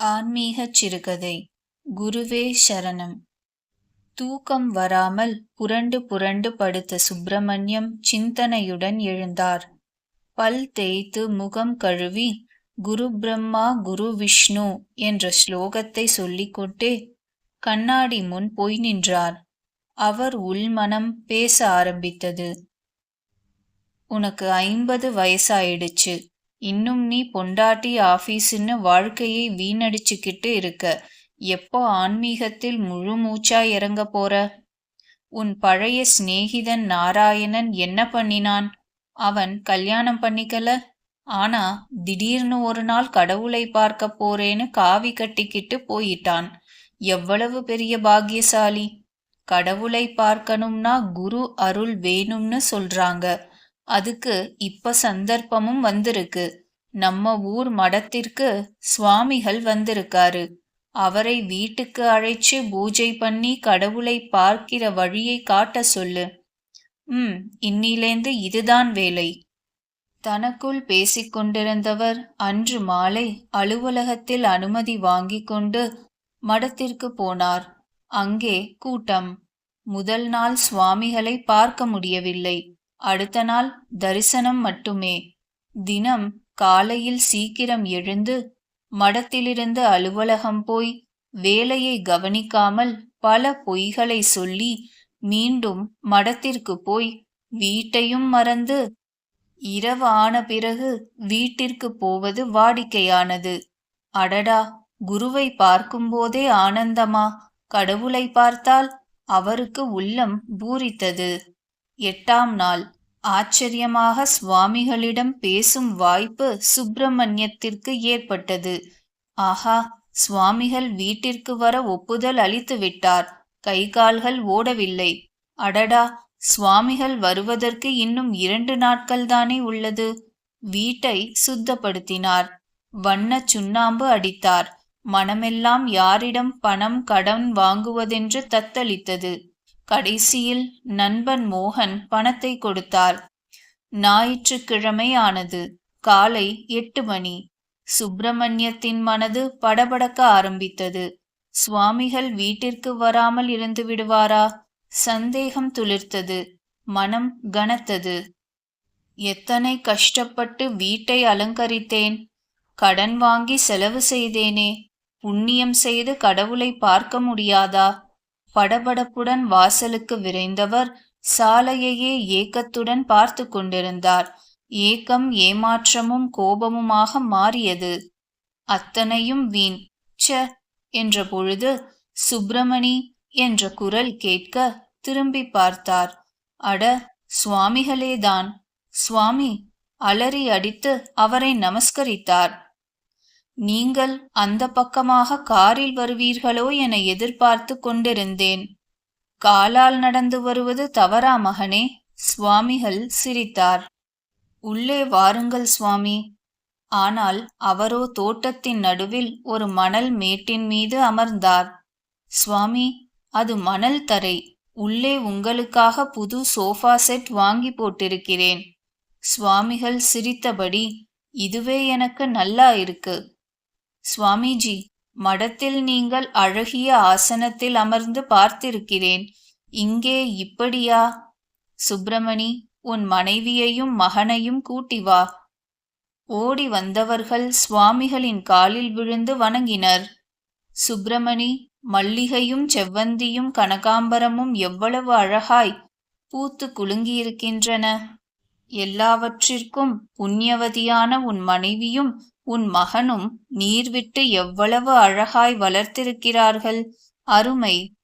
ஆன்மீகச் சிறுகதை. குருவே சரணம். தூக்கம் வராமல் புரண்டு புரண்டு படுத்த சுப்பிரமணியம் சிந்தனையுடன் எழுந்தார். பல் தேய்த்து முகம் கழுவி குரு பிரம்மா குரு விஷ்ணு என்ற ஸ்லோகத்தை சொல்லிக்கொண்டே கண்ணாடி முன் போய் நின்றார். அவர் உள்மனம் பேச ஆரம்பித்தது. உனக்கு ஐம்பது வயசாயிடுச்சு. இன்னும் நீ பொண்டாட்டி ஆபீஸ்னு வாழ்க்கையை வீணடிச்சுக்கிட்டு இருக்க. எப்போ ஆன்மீகத்தில் முழு மூச்சா இறங்க போற? உன் பழைய சிநேகிதன் நாராயணன் என்ன பண்ணினான்? அவன் கல்யாணம் பண்ணிக்கல. ஆனா திடீர்னு ஒரு நாள் கடவுளை பார்க்க போறேன்னு காவி கட்டிக்கிட்டு போயிட்டான். எவ்வளவு பெரிய பாக்கியசாலி. கடவுளை பார்க்கணும்னா குரு அருள் வேணும்னு சொல்றாங்க. அதுக்கு இப்ப சந்தர்ப்பமும் வந்திருக்கு. நம்ம ஊர் மடத்திற்கு சுவாமிகள் வந்திருக்காரு. அவரை வீட்டுக்கு அழைச்சு பூஜை பண்ணி கடவுளை பார்க்கிற வழியை காட்ட சொல்லு. ம் இன்னிலேந்து இதுதான் வேலை. தனக்குள் பேசிக்கொண்டிருந்தவர் அன்று மாலை அலுவலகத்தில் அனுமதி வாங்கி கொண்டு மடத்திற்கு போனார். அங்கே கூட்டம். முதல் நாள் சுவாமிகளை பார்க்க முடியவில்லை. அடுத்த நாள் தரிசனம் மட்டுமே. தினம் காலையில் சீக்கிரம் எழுந்து மடத்திலிருந்து அலுவலகம் போய் வேலையை கவனிக்காமல் பல பொய்களை சொல்லி மீண்டும் மடத்திற்கு போய் வீட்டையும் மறந்து இரவு ஆன பிறகு வீட்டிற்கு போவது வாடிக்கையானது. அடடா! குருவை பார்க்கும்போதே ஆனந்தமா? கடவுளை பார்த்தால் அவருக்கு உள்ளம் பூரித்தது. எட்டாம் நாள். ஆச்சரியமாக சுவாமிகளிடம் பேசும் வாய்ப்பு சுப்பிரமணியத்திற்கு ஏற்பட்டது. ஆஹா சுவாமிகள் வீட்டிற்கு வர ஒப்புதல் அளித்து விட்டார். கை கால்கள் ஓடவில்லை. அடடா சுவாமிகள் வருவதற்கு இன்னும் இரண்டு நாட்கள் தானே உள்ளது? வீட்டை சுத்தப்படுத்தினார். வண்ண சுண்ணாம்பு அடித்தார். மனமெல்லாம் யாரிடம் பணம் கடன் வாங்குவதென்று தத்தளித்தது. கடைசியில் நண்பன் மோகன் பணத்தை கொடுத்தார். ஞாயிற்றுக்கிழமை ஆனது காலை எட்டு மணி. சுப்பிரமணியத்தின் மனது படபடக்க ஆரம்பித்தது. சுவாமிகள் வீட்டிற்கு வராமல் இருந்து விடுவாரா? சந்தேகம் துளிர்த்தது. மனம் கனத்தது. எத்தனை கஷ்டப்பட்டு வீட்டை அலங்கரித்தேன். கடன் வாங்கி செலவு செய்தேனே. புண்ணியம் செய்து கடவுளை பார்க்க முடியாதா? படபடப்புடன் வாசலுக்கு விரைந்தவர் சாலையையே ஏக்கத்துடன் பார்த்து கொண்டிருந்தார். ஏக்கம் ஏமாற்றமும் கோபமுமாக மாறியது. அத்தனையும் வீண். ச என்ற பொழுது சுப்பிரமணி என்ற குரல் கேட்க திரும்பி பார்த்தார். அட சுவாமிகளேதான். சுவாமி அலறி அடித்து அவரை நமஸ்கரித்தார். நீங்கள் அந்த பக்கமாக காரில் வருவீர்களோ என எதிர்பார்த்து கொண்டிருந்தேன். காலால் நடந்து வருவது தவறா மகனே? சுவாமிகள் சிரித்தார். உள்ளே வாருங்கள் சுவாமி. ஆனால் அவரோ தோட்டத்தின் நடுவில் ஒரு மணல் மேட்டின் மீது அமர்ந்தார். சுவாமி அது மணல் தரை. உள்ளே உங்களுக்காக புது சோஃபா செட் வாங்கி போட்டிருக்கிறேன். சுவாமிகள் சிரித்தபடி இதுவே எனக்கு நல்லா இருக்கு. சுவாமிஜி மடத்தில் நீங்கள் அழகிய ஆசனத்தில் அமர்ந்து பார்த்திருக்கிறேன். இங்கே இப்படியா? சுப்பிரமணி உன் மனைவியையும் மகனையும் கூட்டி வா. ஓடி வந்தவர்கள் சுவாமிகளின் காலில் விழுந்து வணங்கினர். சுப்பிரமணி மல்லிகையும் செவ்வந்தியும் கனகாம்பரமும் எவ்வளவு அழகாய் பூத்து குலுங்கியிருக்கின்றன. எல்லாவற்றிற்கும் புண்ணியவதியான உன் மனைவியும் உன் மகனும் நீர் விட்டு எவ்வளவு அழகாய் வளர்த்திருக்கிறார்கள். அருமை.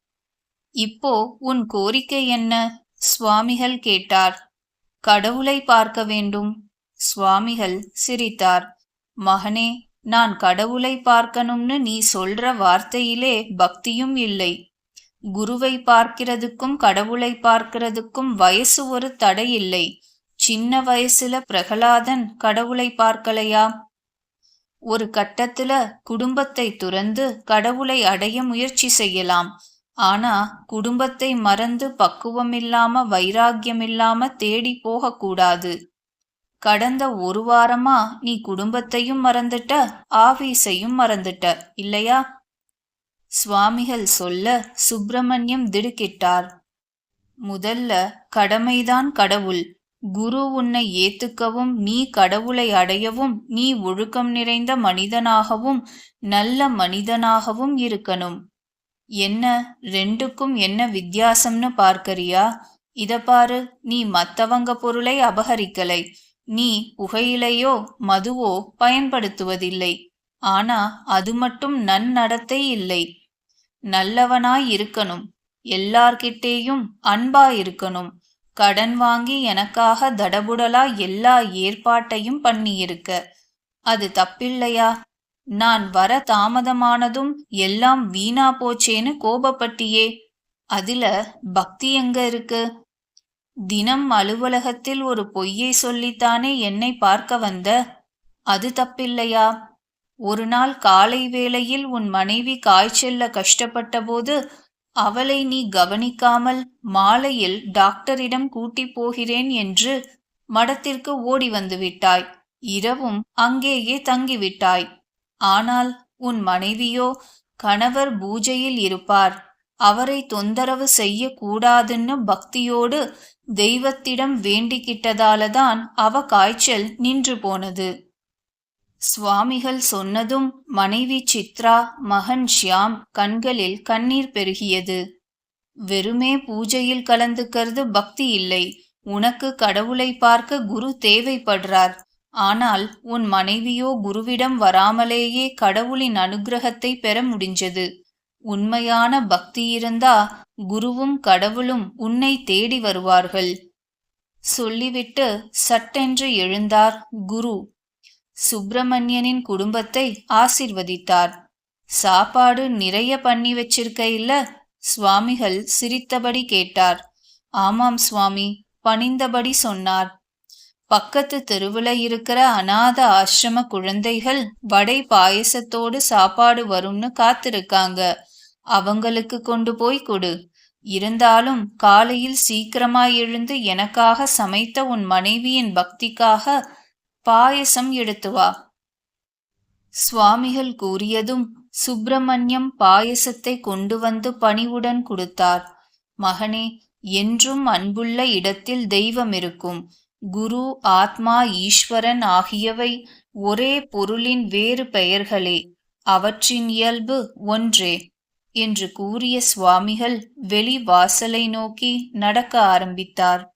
இப்போ உன் கோரிக்கை என்ன? சுவாமிகள் கேட்டார். கடவுளை பார்க்க வேண்டும். சுவாமிகள் சிரித்தார். மகனே நான் கடவுளை பார்க்கணும்னு நீ சொல்ற வார்த்தையிலே பக்தியும் இல்லை. குருவை பார்க்கிறதுக்கும் கடவுளை பார்க்கிறதுக்கும் வயசு ஒரு தடை இல்லை சின்ன வயசுல பிரகலாதன் கடவுளை பார்க்கலையா? ஒரு கட்டத்துல குடும்பத்தை துறந்து கடவுளை அடைய முயற்சி செய்யலாம். ஆனா குடும்பத்தை மறந்து பக்குவம் வைராக்கியமில்லாம வைராக்கியம் தேடி போகக்கூடாது கடந்த ஒரு வாரமா நீ குடும்பத்தையும் மறந்துட்ட ஆபீஸையும் மறந்துட்ட இல்லையா? சுவாமிகள் சொல்ல சுப்பிரமணியம் திடுக்கிட்டார். முதல்ல கடமைதான் கடவுள் குரு உன்னை ஏத்துக்கவும் நீ கடவுளை அடையவும் நீ ஒழுக்கம் நிறைந்த மனிதனாகவும் நல்ல மனிதனாகவும் இருக்கணும். என்ன ரெண்டுக்கும் என்ன வித்தியாசம்னு பார்க்கறியா? இத பாரு நீ மத்தவங்க பொருளை அபகரிக்கலை. நீ புகையிலையோ மதுவோ பயன்படுத்துவதில்லை. ஆனா அது மட்டும் நன்னடத்தை இல்லை. நல்லவனாய் இருக்கணும். எல்லார்கிட்டேயும் அன்பா இருக்கணும். கடன் வாங்கி எனக்காக தடபுடலா எல்லா ஏற்பாட்டையும் பண்ணியிருக்க. அது தப்பில்லையா? நான் வர தாமதமானதும் எல்லாம் வீணா போச்சேன்னு கோபப்பட்டியே. அதுல பக்தி எங்க இருக்கு? தினம் அலுவலகத்தில் ஒரு பொய்யை சொல்லித்தானே என்னை பார்க்க வந்த? அது தப்பில்லையா? ஒரு நாள் காலை வேளையில் உன் மனைவி காய்ச்சல்ல கஷ்டப்பட்டபோது அவளை நீ கவனிக்காமல் மாலையில் டாக்டரிடம் கூட்டி போகிறேன் என்று மடத்திற்கு ஓடி வந்து விட்டாய். இரவும் அங்கேயே தங்கிவிட்டாய். ஆனால் உன் மனைவியோ கணவர் பூஜையில் இருப்பார். அவரை தொந்தரவு செய்யக்கூடாதுன்னு பக்தியோடு தெய்வத்திடம் வேண்டிக்கிட்டதாலதான் அவ காய்ச்சல் நின்று போனது. சுவாமிகள் சொன்னதும் மனைவி சித்ரா மகன் ஷியாம் கண்களில் கண்ணீர் பெருகியது. வெறுமே பூஜையில் கலந்துக்கிறது பக்தி இல்லை. உனக்கு கடவுளை பார்க்க குரு தேவைப்படுறார். ஆனால் உன் மனைவியோ குருவிடம் வராமலேயே கடவுளின் அனுகிரகத்தை பெற முடிஞ்சது. உண்மையான பக்தி இருந்தா குருவும் கடவுளும் உன்னை தேடி வருவார்கள் சொல்லிவிட்டு சட்டென்று எழுந்தார் குரு. சுப்பிரமணியனின் குடும்பத்தை ஆசிர்வதித்தார். சாப்பாடு நிறைய பண்ணி வச்சிருக்க இல்ல சுவாமிகள் சிரித்தபடி கேட்டார். ஆமாம் சுவாமி பணிந்தபடி சொன்னார். பக்கத்து தெருவுல இருக்கிற அநாத ஆசிரம குழந்தைகள் வடை பாயசத்தோடு சாப்பாடு வரும்னு காத்திருக்காங்க. அவங்களுக்கு கொண்டு போய் கொடு. இருந்தாலும் காலையில் சீக்கிரமாய் எழுந்து எனக்காக சமைத்த உன் மனைவியின் பக்திக்காக பாயசம் எடுத்து வா. சுவாமிகள் கூறியதும் சுப்பிரமணியம் பாயசத்தை கொண்டு வந்து பணிவுடன் கொடுத்தார். மகனே என்றும் அன்புள்ள இடத்தில் தெய்வம் இருக்கும். குரு ஆத்மா ஈஸ்வரன் ஆகியவை ஒரே பொருளின் வேறு பெயர்களே. அவற்றின் இயல்பு ஒன்றே என்று கூறிய சுவாமிகள் வெளி வாசலை நோக்கி நடக்க ஆரம்பித்தார்.